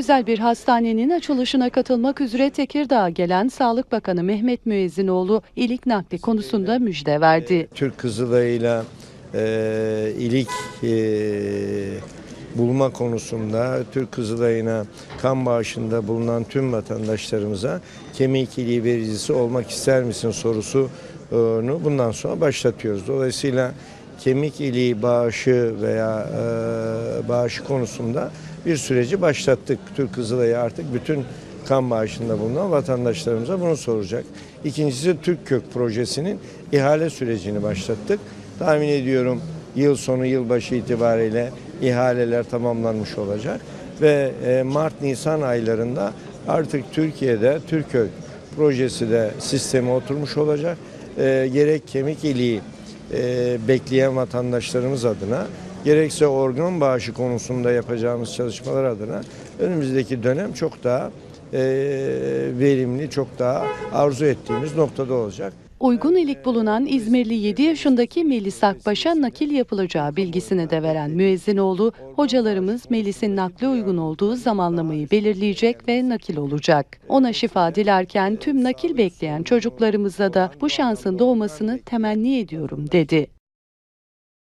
Özel bir hastanenin açılışına katılmak üzere Tekirdağ'a gelen Sağlık Bakanı Mehmet Müezzinoğlu ilik nakli konusunda müjde verdi. Türk Kızılay'la e, ilik e, bulma konusunda Türk Kızılay'ına kan bağışında bulunan tüm vatandaşlarımıza kemik iliği vericisi olmak ister misin sorusunu bundan sonra başlatıyoruz. Dolayısıyla kemik iliği bağışı veya e, bağışı konusunda bir süreci başlattık. Türk Kızılay'ı artık bütün kan bağışında bulunan vatandaşlarımıza bunu soracak. İkincisi Türk Kök projesinin ihale sürecini başlattık. Tahmin ediyorum yıl sonu yılbaşı itibariyle ihaleler tamamlanmış olacak ve e, Mart-Nisan aylarında artık Türkiye'de Türk Kök projesi de sisteme oturmuş olacak. E, gerek kemik iliği e, bekleyen vatandaşlarımız adına gerekse organ bağışı konusunda yapacağımız çalışmalar adına önümüzdeki dönem çok daha e, verimli, çok daha arzu ettiğimiz noktada olacak. Uygun ilik bulunan İzmirli 7 yaşındaki Melis Akbaş'a nakil yapılacağı bilgisini de veren Müezzinoğlu, hocalarımız Melis'in nakle uygun olduğu zamanlamayı belirleyecek ve nakil olacak. Ona şifa dilerken tüm nakil bekleyen çocuklarımıza da bu şansın doğmasını temenni ediyorum dedi.